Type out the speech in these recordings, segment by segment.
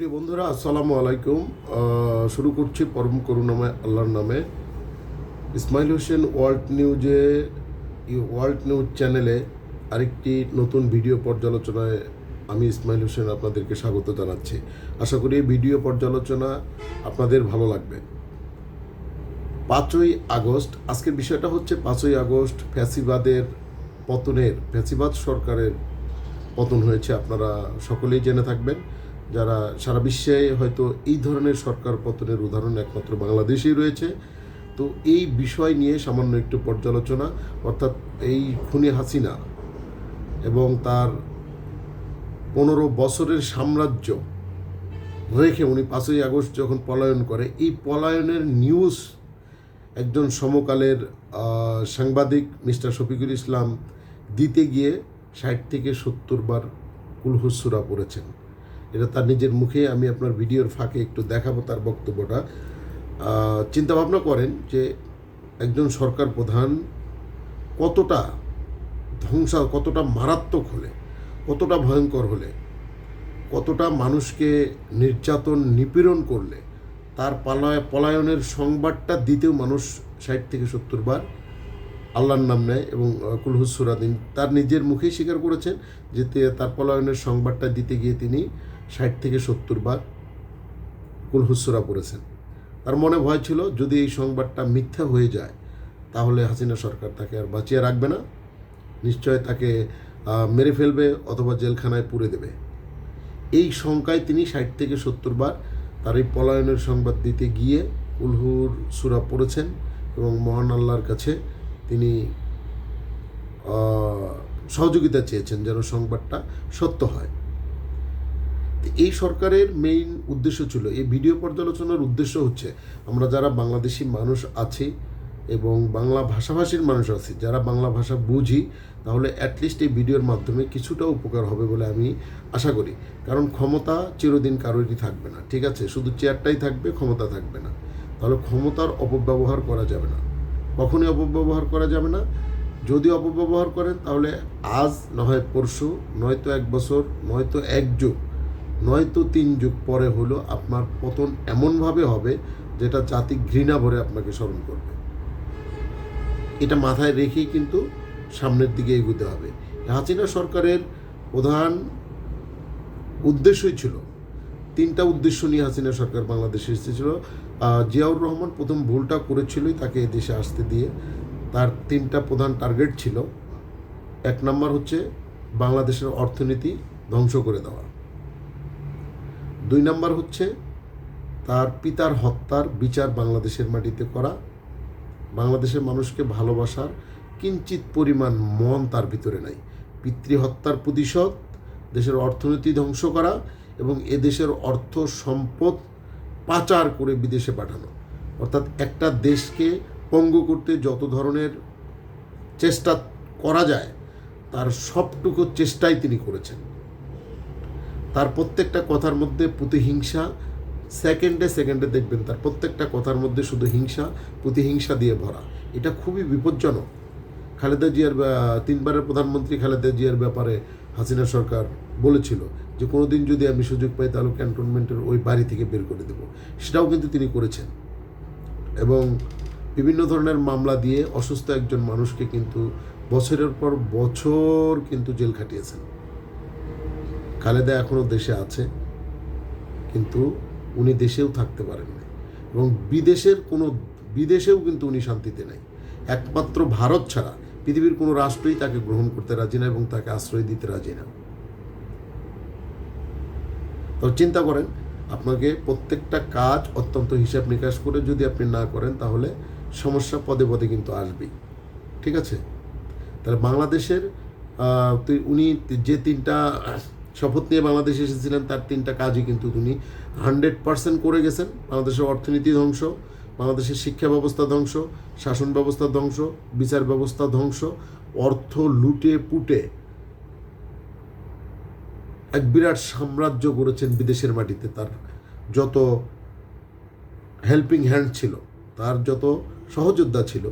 প্রিয় বন্ধুরা, আসসালামু আলাইকুম। শুরু করছি পরম করুণাময় আল্লাহর নামে। ইসমাইল হোসেন ওয়ার্ল্ড নিউজে ওয়ার্ল্ড নিউজ চ্যানেলে আরেকটি নতুন ভিডিও পর্যালোচনায় আমি ইসমাইল হোসেন আপনাদেরকে স্বাগত জানাচ্ছি। আশা করি ভিডিও পর্যালোচনা আপনাদের ভালো লাগবে। পাঁচই আগস্ট, আজকের বিষয়টা হচ্ছে পাঁচই আগস্ট, ফ্যাসিবাদের পতনের, ফ্যাসিবাদ সরকারের পতন হয়েছে, আপনারা সকলেই জেনে থাকবেন। যারা সারা বিশ্বে হয়তো এই ধরনের সরকার পতনের উদাহরণ একমাত্র বাংলাদেশেই রয়েছে। তো এই বিষয় নিয়ে সামান্য একটু পর্যালোচনা, অর্থাৎ এই খুনি হাসিনা এবং তার পনেরো বছরের সাম্রাজ্য রেখে উনি পাঁচই আগস্ট যখন পলায়ন করে, এই পলায়নের নিউজ একজন সমকালের সাংবাদিক মিস্টার শফিকুল ইসলাম দিতে গিয়ে ষাট থেকে সত্তর বার কুলহুসুরা পড়েছেন। এটা তার নিজের মুখে আমি আপনার ভিডিওর ফাঁকে একটু দেখাবো তার বক্তব্যটা। আহ, চিন্তা ভাবনা করেন যে একজন সরকার প্রধান কতটা ধ্বংসা কতটা মারাত্মক হলে কতটা ভয়ঙ্কর হলে কতটা মানুষকে নির্যাতন নিপীড়ন করলে তার পালায় পলায়নের সংবাদটা দিতেও মানুষ ষাট থেকে সত্তর বার আল্লাহর নাম নেয় এবং কুলহুসুরাদিন তার নিজের মুখেই স্বীকার করেছেন যে তার পলায়নের সংবাদটা দিতে গিয়ে তিনি ষাট থেকে সত্তর বার কুলহুসুরা পড়েছেন। তার মনে ভয় ছিল, যদি এই সংবাদটা মিথ্যা হয়ে যায়, তাহলে হাসিনা সরকার তাকে আর বাঁচিয়ে রাখবে না। নিশ্চয় তাকে মেরে ফেলবে অথবা জেলখানায় পুরে দেবে। এই শঙ্কায় তিনি ষাট থেকে সত্তর বার তার এই পলায়নের সংবাদ দিতে গিয়ে উলহুর সুরা পড়েছেন এবং মহান আল্লাহর কাছে তিনি সহযোগিতা চেয়েছেন যেন সংবাদটা সত্য হয়। এই সরকারের মেইন উদ্দেশ্য ছিল, এই ভিডিও পর্যালোচনার উদ্দেশ্য হচ্ছে আমরা যারা বাংলাদেশি মানুষ আছি এবং বাংলা ভাষাভাষীর মানুষ আছি, যারা বাংলা ভাষা বুঝি, তাহলে অ্যাটলিস্ট এই ভিডিওর মাধ্যমে কিছুটা উপকার হবে বলে আমি আশা করি। কারণ ক্ষমতা চিরদিন কারোরই থাকবে না, ঠিক আছে? শুধু চেয়ারটাই থাকবে, ক্ষমতা থাকবে না। তাহলে ক্ষমতার অপব্যবহার করা যাবে না। কখনই অপব্যবহার করা যাবে না। যদি অপব্যবহার করেন, তাহলে আজ না হয় পরশু, নয়তো এক বছর, নয়তো এক যুগ নয়তো তিন যুগ পরে হলো আপনার পতন এমনভাবে হবে যেটা জাতি ঘৃণা ভরে আপনাকে স্মরণ করবে। এটা মাথায় রেখেই কিন্তু সামনের দিকে এগোতে হবে। হাসিনা সরকারের প্রধান উদ্দেশ্যই ছিল, তিনটা উদ্দেশ্য নিয়ে হাসিনা সরকার বাংলাদেশে এসেছিল। জিয়াউর রহমান প্রথম ভুলটা করেছিলই তাকে দেশে আসতে দিয়ে। তার তিনটা প্রধান টার্গেট ছিল, এক নম্বর হচ্ছে বাংলাদেশের অর্থনীতি ধ্বংস করে দেওয়া। দুই নম্বর হচ্ছে তার পিতার হত্যার বিচার বাংলাদেশের মাটিতে করা, বাংলাদেশের মানুষকে ভালোবাসার কিঞ্চিত পরিমাণ মন তার ভিতরে নাই। পিতৃহত্যার প্রতিশোধ, দেশের অর্থনীতি ধ্বংস করা এবং এদেশের অর্থ সম্পদ পাচার করে বিদেশে পাঠানো। অর্থাৎ একটা দেশকে পঙ্গু করতে যত ধরনের চেষ্টা করা যায়, তার সবটুকু চেষ্টাই তিনি করেছেন। তার প্রত্যেকটা কথার মধ্যে প্রতিহিংসা সেকেন্ডে সেকেন্ডে দেখবেন তার প্রত্যেকটা কথার মধ্যে শুধু হিংসা প্রতিহিংসা দিয়ে ভরা। এটা খুবই বিপজ্জনক। খালেদা জিয়ার তিনবারের প্রধানমন্ত্রী খালেদা জিয়ার ব্যাপারে হাসিনা সরকার বলেছিল যে কোনো দিন যদি আমি সুযোগ পাই তাহলে ক্যান্টনমেন্টের ওই বাড়ি থেকে বের করে দেব। সেটাও কিন্তু তিনি করেছেন। এবং বিভিন্ন ধরনের মামলা দিয়ে অসুস্থ একজন মানুষকে কিন্তু বছরের পর বছর কিন্তু জেল খাটিয়েছেন। খালেদা এখনও দেশে আছে, কিন্তু উনি দেশেও থাকতে পারেননি। এবং বিদেশের কোনো, বিদেশেও কিন্তু উনি শান্তিতে নাই। একমাত্র ভারত ছাড়া পৃথিবীর কোনো রাষ্ট্রই তাকে গ্রহণ করতে রাজি না এবং তাকে আশ্রয় দিতে রাজি না। তো চিন্তা করেন, আপনাকে প্রত্যেকটা কাজ অত্যন্ত হিসাব নিকাশ করে যদি আপনি না করেন, তাহলে সমস্যা পদে পদে কিন্তু আসবেই। ঠিক আছে? তাহলে বাংলাদেশের উনি যে তিনটা শপথ নিয়ে বাংলাদেশে এসেছিলেন, তার তিনটা কাজই কিন্তু তিনি হান্ড্রেড পার্সেন্ট করে গেছেন। বাংলাদেশের অর্থনীতি ধ্বংস, বাংলাদেশের শিক্ষা ব্যবস্থা ধ্বংস, শাসন ব্যবস্থা ধ্বংস, বিচার ব্যবস্থা ধ্বংস, অর্থ লুটে পুটে এক বিরাট সাম্রাজ্য গড়েছেন বিদেশের মাটিতে। তার যত হেল্পিং হ্যান্ড ছিল, তার যত সহযোদ্ধা ছিল,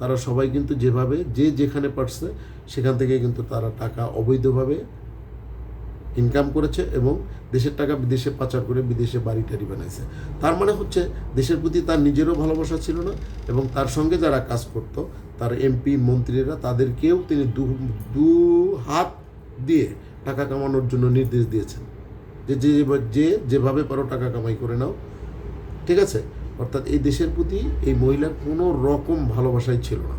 তারা সবাই কিন্তু যেভাবে, যে যেখানে পারছে, সেখান থেকে কিন্তু তারা টাকা অবৈধভাবে ইনকাম করেছে এবং দেশের টাকা বিদেশে পাচার করে বিদেশে বাড়ি টাড়ি বানাইছে। তার মানে হচ্ছে দেশের প্রতি তার নিজেরও ভালোবাসা ছিল না এবং তার সঙ্গে যারা কাজ করত, তার এমপি মন্ত্রীরা, তাদেরকেও তিনি দু দু হাত দিয়ে টাকা কামানোর জন্য নির্দেশ দিয়েছেন। যে যে যে, যেভাবে পারো টাকা কামাই করে নাও। ঠিক আছে? অর্থাৎ এই দেশের প্রতি এই মহিলার কোনো রকম ভালোবাসাই ছিল না।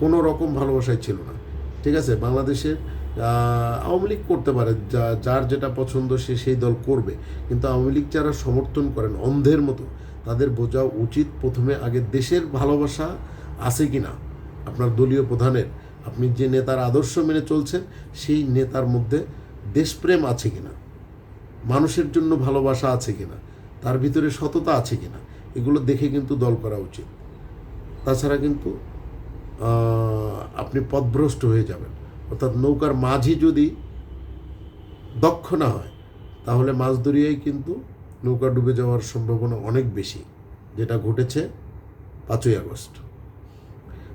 কোনো রকম ভালোবাসাই ছিল না। ঠিক আছে? বাংলাদেশের আওয়ামী লীগ করতে পারে, যা, যার যেটা পছন্দ সে সেই দল করবে। কিন্তু আওয়ামী লীগ যারা সমর্থন করেন অন্ধের মতো, তাদের বোঝা উচিত প্রথমে আগে দেশের ভালোবাসা আছে কি না আপনার দলীয় প্রধানের, আপনি যে নেতার আদর্শ মেনে চলছেন, সেই নেতার মধ্যে দেশপ্রেম আছে কিনা? মানুষের জন্য ভালোবাসা আছে কিনা? তার ভিতরে সততা আছে কিনা? এগুলো দেখে কিন্তু দল করা উচিত। তাছাড়া কিন্তু আপনি পথভ্রষ্ট হয়ে যাবেন। অর্থাৎ নৌকার মাঝি যদি দক্ষ না হয়, তাহলে মাছ ধরিয়াই কিন্তু নৌকা ডুবে যাওয়ার সম্ভাবনা অনেক বেশি, যেটা ঘটেছে পাঁচই আগস্ট।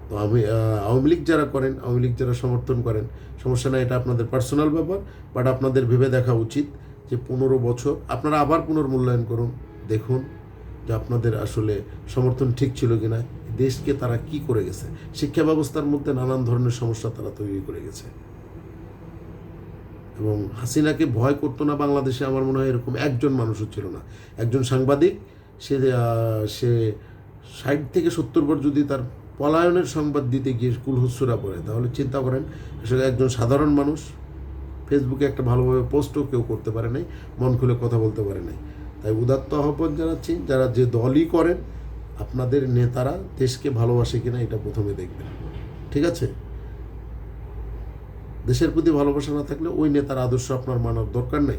তো আমি আওয়ামী লীগ যারা করেন, আওয়ামী লীগ যারা সমর্থন করেন, সমস্যা না এটা আপনাদের পার্সোনাল ব্যাপার বাট আপনাদের ভেবে দেখা উচিত যে পনেরো বছর, আপনারা আবার পুনর্মূল্যায়ন করুন, দেখুন যে আপনাদের আসলে সমর্থন ঠিক ছিল কিনা। দেশকে তারা কি করে গেছে? শিক্ষা ব্যবস্থার মধ্যে নানান ধরনের সমস্যা তারা তৈরি করে গেছে। এবং হাসিনাকে ভয় করতো না বাংলাদেশে, আমার মনে হয় এরকম একজন মানুষও ছিল না। একজন সাংবাদিক, সে সে ষাট থেকে সত্তর বার যদি তার পলায়নের সংবাদ দিতে গিয়ে কুলহুসুরা পড়ে, তাহলে চিন্তা করেন, আসলে একজন সাধারণ মানুষ, ফেসবুকে একটা ভালোভাবে পোস্টও কেউ করতে পারে নাই, মন খুলে কথা বলতে পারে নাই। তাই উদাত্ত আহ্বান জানাচ্ছি, যারা যে দলই করেন আপনাদের নেতারা দেশকে ভালোবাসে কিনা এটা প্রথমে দেখবেন। ঠিক আছে? দেশের প্রতি ভালোবাসা না থাকলে ওই নেতার আদর্শ আপনার মানার দরকার নেই।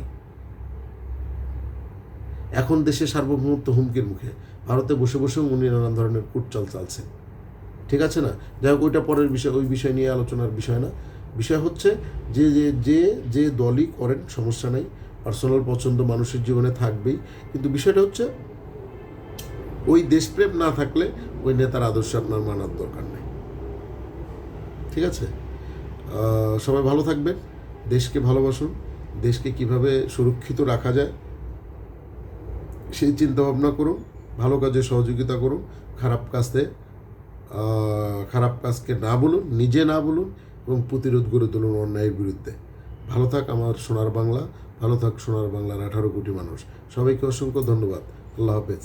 এখন দেশে সার্বভৌমত্ব হুমকির মুখে। ভারতে বসে বসেও উনি নানান ধরনের কুটচাল চালছেন ঠিক আছে না? যাই হোক, ওইটা পরের বিষয়, ওই বিষয় নিয়ে আলোচনার বিষয় না। বিষয় হচ্ছে যে যে যে যে দলই করেন, সমস্যা নেই। পার্সোনাল পছন্দ মানুষের জীবনে থাকবেই। কিন্তু বিষয়টা হচ্ছে ওই দেশপ্রেম না থাকলে ওই নেতার আদর্শ আপনার মানার দরকার নেই। ঠিক আছে? সবাই ভালো থাকবেন, দেশকে ভালোবাসুন, দেশকে কীভাবে সুরক্ষিত রাখা যায় সেই চিন্তা ভাবনা করুন, ভালো কাজে সহযোগিতা করুন, খারাপ কাজে খারাপ কাজকে না বলুন, নিজে না বলুন এবং প্রতিরোধ গড়ে তুলুন অন্যায়ের বিরুদ্ধে। ভালো থাক আমার সোনার বাংলা, ভালো থাক সোনার বাংলার আঠারো কোটি মানুষ। সবাইকে অসংখ্য ধন্যবাদ। আল্লাহ হাফেজ।